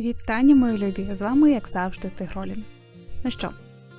Вітання, мої любі! З вами, як завжди, Тигролін. Ну що,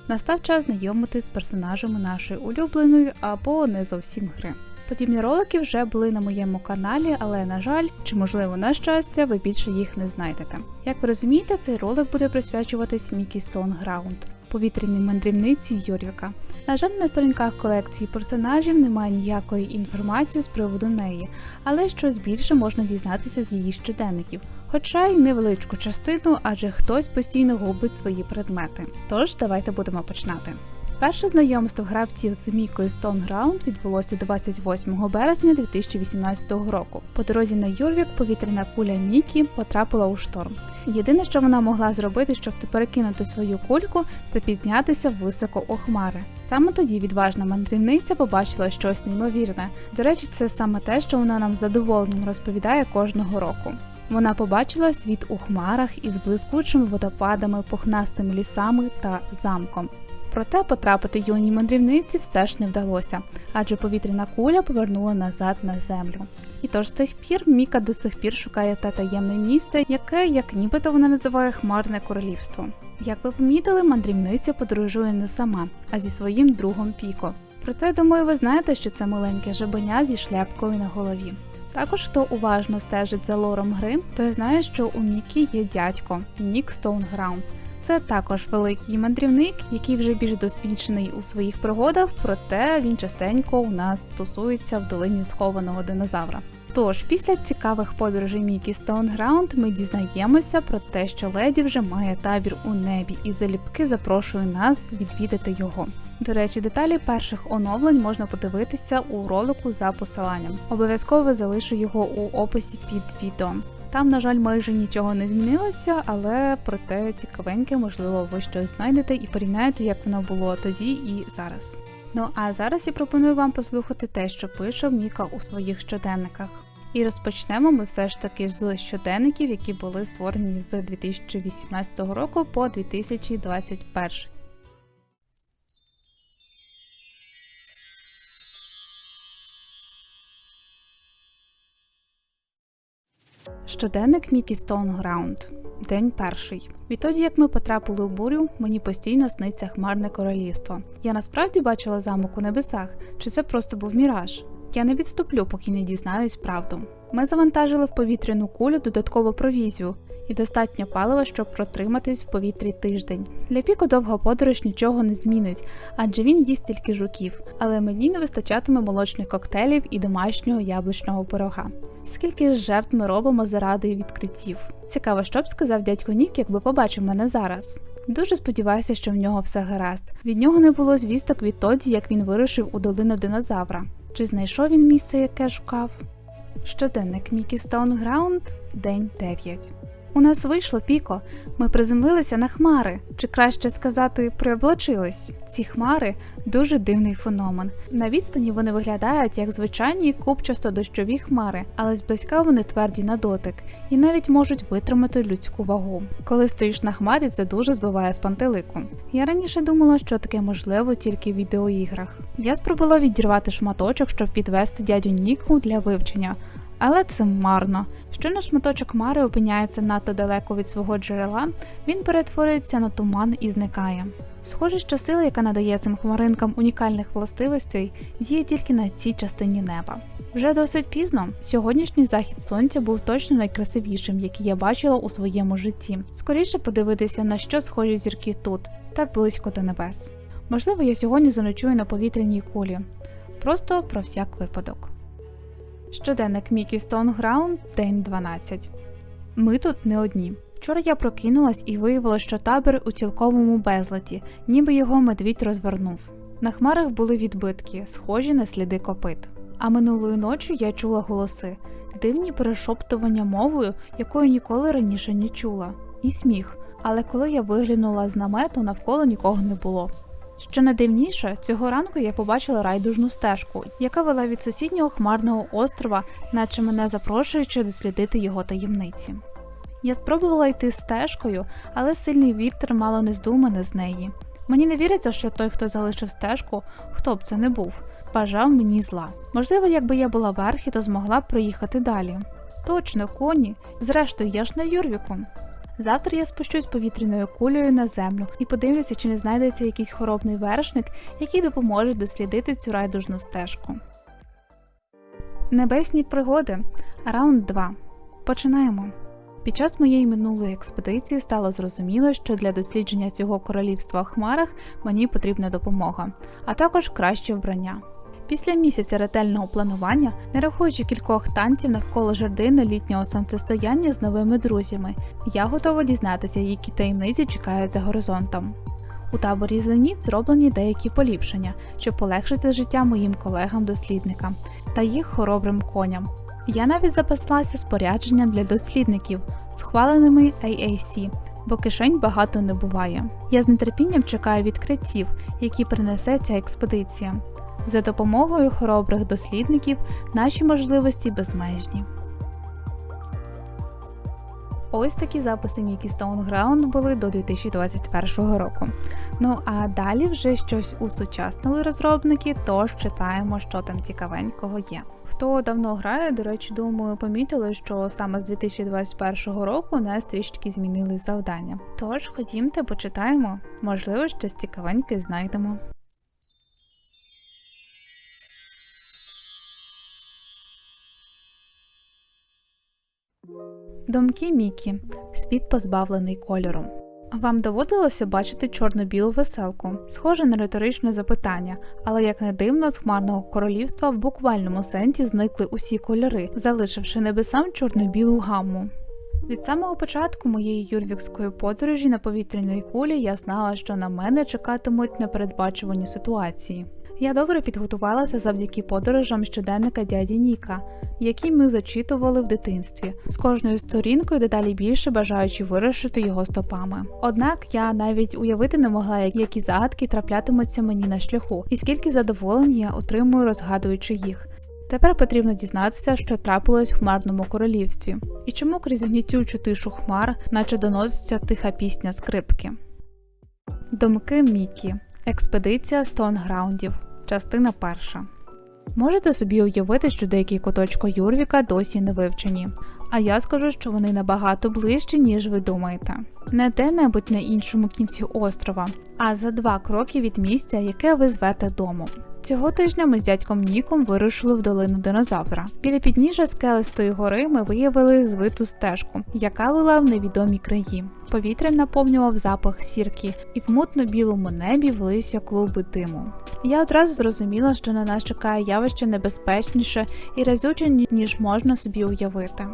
настав час знайомитись з персонажами нашої улюбленої або не зовсім гри. Подібні ролики вже були на моєму каналі, але на жаль, чи можливо на щастя, ви більше їх не знайдете. Як ви розумієте, цей ролик буде присвячуватись Мікі Стоунграунд, повітряній мандрівниці Йорвіка. На жаль, на сторінках колекції персонажів немає ніякої інформації з приводу неї, але щось більше можна дізнатися з її щоденників, хоча й невеличку частину, адже хтось постійно губить свої предмети. Тож давайте будемо починати. Перше знайомство гравців з Мікою Стоунграунд відбулося 28 березня 2018 року. По дорозі на Юрвік повітряна куля Мікі потрапила у шторм. Єдине, що вона могла зробити, щоб перекинути свою кульку, це піднятися високо у хмари. Саме тоді відважна мандрівниця побачила щось неймовірне. До речі, це саме те, що вона нам задоволенням розповідає кожного року. Вона побачила світ у хмарах із блискучими водопадами, пухнастими лісами та замком. Проте потрапити юній мандрівниці все ж не вдалося, адже повітряна куля повернула назад на землю. І тож з тих пір Міка до сих пір шукає те таємне місце, яке, як нібито вона називає Хмарне королівство. Як ви помітили, мандрівниця подорожує не сама, а зі своїм другом Піко. Проте, думаю, ви знаєте, що це маленьке жабеня зі шляпкою на голові. Також, хто уважно стежить за лором гри, той знає, що у Мікі є дядько Нік Стоунграунд. Це також великий мандрівник, який вже більш досвідчений у своїх пригодах, проте він частенько у нас тусується в долині схованого динозавра. Тож, після цікавих подорожей Мікі Стоунграунд ми дізнаємося про те, що леді вже має табір у небі і залюбки запрошує нас відвідати його. До речі, деталі перших оновлень можна подивитися у ролику за посиланням. Обов'язково залишу його у описі під відео. Там, на жаль, майже нічого не змінилося, але проте цікавеньке, можливо, ви щось знайдете і порівняєте, як воно було тоді і зараз. Ну а зараз я пропоную вам послухати те, що пише Міка у своїх щоденниках. І розпочнемо ми все ж таки з щоденників, які були створені з 2018 року по 2021. Щоденник Мікі Стоунграунд. День перший. Відтоді, як ми потрапили у бурю, мені постійно сниться хмарне королівство. Я насправді бачила замок у небесах, чи це просто був міраж? Я не відступлю, поки не дізнаюсь правду. Ми завантажили в повітряну кулю додаткову провізію і достатньо палива, щоб протриматись в повітрі тиждень. Для піку довга подорож нічого не змінить, адже він їсть тільки жуків, але мені не вистачатиме молочних коктейлів і домашнього яблучного пирога. Скільки ж жертв ми робимо заради відкриттів? Цікаво, що б сказав дядько Нік, якби побачив мене зараз. Дуже сподіваюся, що в нього все гаразд. Від нього не було звісток відтоді, як він вирушив у долину динозавра. Чи знайшов він місце, яке шукав? Щоденник Мікі Стоунграунд, день 9. У нас вийшло піко. Ми приземлилися на хмари, чи краще сказати, приоблачились. Ці хмари дуже дивний феномен. На відстані вони виглядають як звичайні купчасто дощові хмари, але зблизька вони тверді на дотик і навіть можуть витримати людську вагу. Коли стоїш на хмарі, це дуже збиває з пантелику. Я раніше думала, що таке можливо тільки в відеоіграх. Я спробувала відірвати шматочок, щоб підвести дядю Ніку для вивчення. Але це марно. Щойно шматочок Мари опиняється надто далеко від свого джерела, він перетворюється на туман і зникає. Схоже, що сила, яка надає цим хмаринкам унікальних властивостей, діє тільки на цій частині неба. Вже досить пізно. Сьогоднішній захід сонця був точно найкрасивішим, який я бачила у своєму житті. Скоріше подивитися, на що схожі зірки тут, так близько до небес. Можливо, я сьогодні заночую на повітряній кулі. Просто про всяк випадок. Щоденник Мікі Стоунграунд, день 12. Ми тут не одні. Вчора я прокинулась і виявила, що табір у цілковому безладі, ніби його медвідь розвернув. На хмарах були відбитки, схожі на сліди копит. А минулої ночі я чула голоси, дивні перешоптування мовою, якої ніколи раніше не чула, і сміх. Але коли я виглянула з намету, навколо нікого не було. Що найдивніше, цього ранку я побачила райдужну стежку, яка вела від сусіднього хмарного острова, наче мене запрошуючи дослідити його таємниці. Я спробувала йти стежкою, але сильний вітер мало не здув мене з неї. Мені не віриться, що той, хто залишив стежку, хто б це не був, бажав мені зла. Можливо, якби я була верхи, то змогла б проїхати далі. Точно, коні, зрештою, я ж на Юрвіку. Завтра я спущусь повітряною кулею на землю і подивлюся, чи не знайдеться якийсь хоробний вершник, який допоможе дослідити цю райдужну стежку. Небесні пригоди. Раунд 2. Починаємо. Під час моєї минулої експедиції стало зрозуміло, що для дослідження цього королівства в хмарах мені потрібна допомога, а також краще вбрання. Після місяця ретельного планування, не рахуючи кількох танців навколо жердини літнього сонцестояння з новими друзями, я готова дізнатися, які таємниці чекають за горизонтом. У таборі Зеніт зроблені деякі поліпшення, щоб полегшити життя моїм колегам-дослідникам та їх хоробрим коням. Я навіть запаслася спорядженням для дослідників, схваленими AAC, бо кишень багато не буває. Я з нетерпінням чекаю відкриттів, які принесе ця експедиція. За допомогою хоробрих дослідників наші можливості безмежні. Ось такі записи Мікі Стоунграунд були до 2021 року. Ну а далі вже щось усучаснили розробники, тож читаємо, що там цікавенького є. Хто давно грає, до речі, думаю, помітили, що саме з 2021 року нас трішки змінили завдання. Тож ходімте, почитаємо, можливо, щось цікавеньке знайдемо. Домки Мікі. Світ позбавлений кольору. Вам доводилося бачити чорно-білу веселку, схоже на риторичне запитання, але як не дивно, з хмарного королівства в буквальному сенсі зникли усі кольори, залишивши небесам чорно-білу гамму. Від самого початку моєї юрвікської подорожі на повітряній кулі я знала, що на мене чекатимуть непередбачувані ситуації. Я добре підготувалася завдяки подорожам щоденника дяді Ніка, які ми зачитували в дитинстві, з кожною сторінкою дедалі більше бажаючи вирушити його стопами. Однак я навіть уявити не могла, які загадки траплятимуться мені на шляху, і скільки задоволень я отримую, розгадуючи їх. Тепер потрібно дізнатися, що трапилось в хмарному королівстві, і чому крізь гнітючу тишу хмар, наче доноситься тиха пісня скрипки. Домки Мікі. Експедиція Стонграундів. Частина перша. Можете собі уявити, що деякі куточки Юрвіка досі не вивчені. А я скажу, що вони набагато ближчі, ніж ви думаєте. Не де-небудь на іншому кінці острова, а за два кроки від місця, яке ви звете домом. Цього тижня ми з дядьком Ніком вирушили в долину динозавра. Біля підніжжя скелестої гори ми виявили звиту стежку, яка вела в невідомі краї. Повітря наповнював запах сірки, і в мутно-білому небі влися клуби диму. Я одразу зрозуміла, що на нас чекає явище небезпечніше і разюче, ніж можна собі уявити.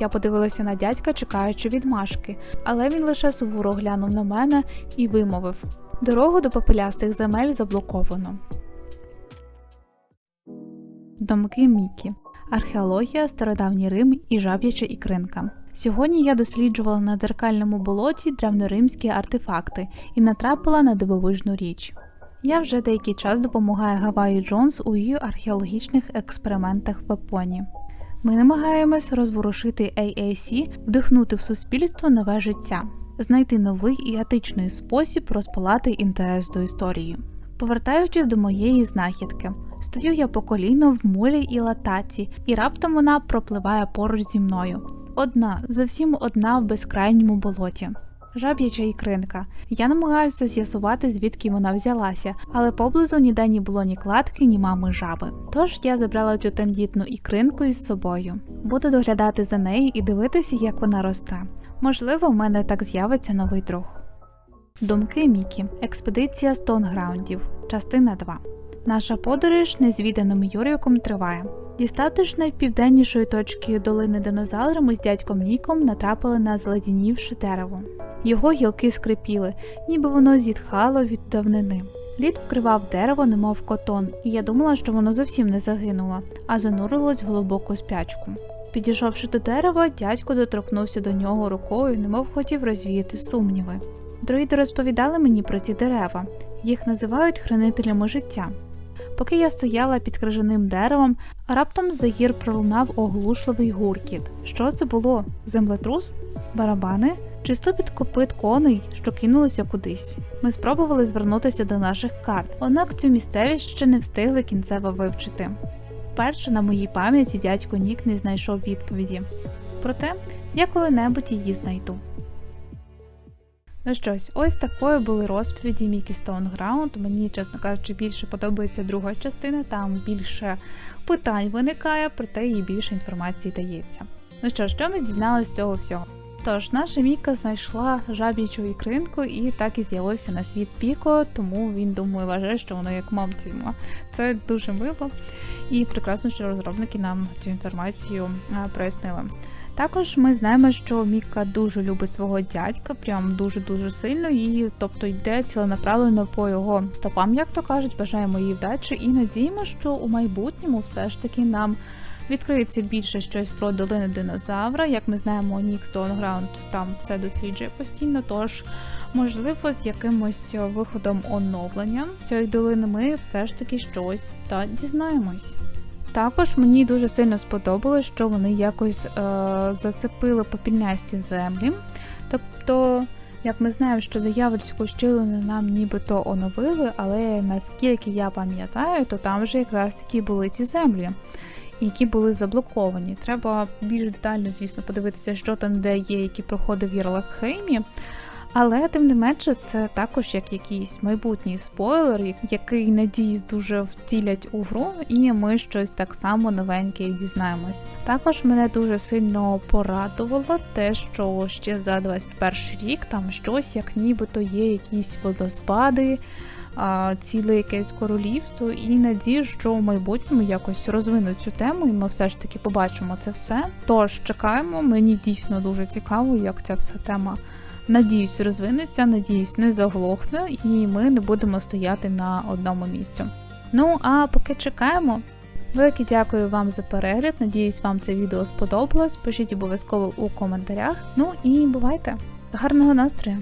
Я подивилася на дядька, чекаючи відмашки, але він лише суворо глянув на мене і вимовив: дорогу до попелястих земель заблоковано. Домки Мікі, археологія, стародавній Рим і жаб'яча ікринка. Сьогодні я досліджувала на дзеркальному болоті древнеримські артефакти і натрапила на дивовижну річ. Я вже деякий час допомагаю Гаваї Джонс у її археологічних експериментах в Японії. Ми намагаємось розворушити AAC, вдихнути в суспільство нове життя, знайти новий і етичний спосіб розпалати інтерес до історії. Повертаючись до моєї знахідки, стою я по коліно в мулі і латаці, і раптом вона пропливає поруч зі мною. Одна, зовсім одна в безкрайньому болоті. Жаб'яча ікринка. Я намагаюся з'ясувати, звідки вона взялася, але поблизу ніде ні було ні кладки, ні мами жаби. Тож я забрала цю тендітну ікринку із собою. Буду доглядати за нею і дивитися, як вона росте. Можливо, в мене так з'явиться новий друг. Думки Мікі. Експедиція Стонграундів. Частина 2. Наша подорож незвіданим Юріком триває. Дістати ж найпівденнішої точки долини динозавра ми з дядьком Ніком натрапили на зледенівше дерево. Його гілки скрипіли, ніби воно зітхало від давнини. Лід вкривав дерево, немов котон, і я думала, що воно зовсім не загинуло, а занурилось в глибоку спячку. Підійшовши до дерева, дядько доторкнувся до нього рукою, немов хотів розвіяти сумніви. Друїди розповідали мені про ці дерева, їх називають хранителями життя. Поки я стояла під крижаним деревом, раптом за гір пролунав оглушливий гуркіт. Що це було? Землетрус? Барабани? Чи ступіт копит коней, що кинулися кудись? Ми спробували звернутися до наших карт, однак цю місцевість ще не встигли кінцево вивчити. Вперше на моїй пам'яті дядько Нік не знайшов відповіді. Проте я коли-небудь її знайду. Ну щось, ось такою були розповіді Мікі Стоунграунд. Мені, чесно кажучи, більше подобається друга частина, там більше питань виникає, проте і більше інформації дається. Ну що, що ми дізналися з цього всього? Тож, наша Міка знайшла жаб'ячу ікринку і так і з'явився на світ Піко, тому він думаю вважає, що воно як мамці йому. Це дуже мило і прекрасно, що розробники нам цю інформацію прояснили. Також ми знаємо, що Міка дуже любить свого дядька, прям дуже-дуже сильно, і тобто йде ціленаправленно по його стопам, як то кажуть, бажаємо їй вдачі і надіємо, що у майбутньому все ж таки нам відкриється більше щось про долину динозавра. Як ми знаємо, Нік Стоунграунд там все досліджує постійно. Тож, можливо, з якимось виходом оновлення цієї долини ми все ж таки щось та дізнаємось. Також мені дуже сильно сподобалось, що вони якось е, зацепили попільнясті землі. Тобто, як ми знаємо, що диявольську щілину нам нібито оновили, але наскільки я пам'ятаю, то там вже якраз такі були ці землі, які були заблоковані. Треба більш детально, звісно, подивитися, що там де є, які проходив Єрлакхеймі. Але тим не менше, це також як якийсь майбутній спойлер, який надіюсь дуже втілять у гру, і ми щось так само новеньке дізнаємось. Також мене дуже сильно порадувало те, що ще за 21 рік там щось, як нібито є якісь водоспади. Ціле якесь королівство, і надію, що в майбутньому якось розвинуть цю тему, і ми все ж таки побачимо це все. Тож чекаємо, мені дійсно дуже цікаво, як ця вся тема Надіюсь, розвинеться, надіюсь, не заглохне, і ми не будемо стояти на одному місці. Ну а поки чекаємо. Велике дякую вам за перегляд. Надіюсь, вам це відео сподобалось. Пишіть обов'язково у коментарях. Ну і бувайте! Гарного настрою!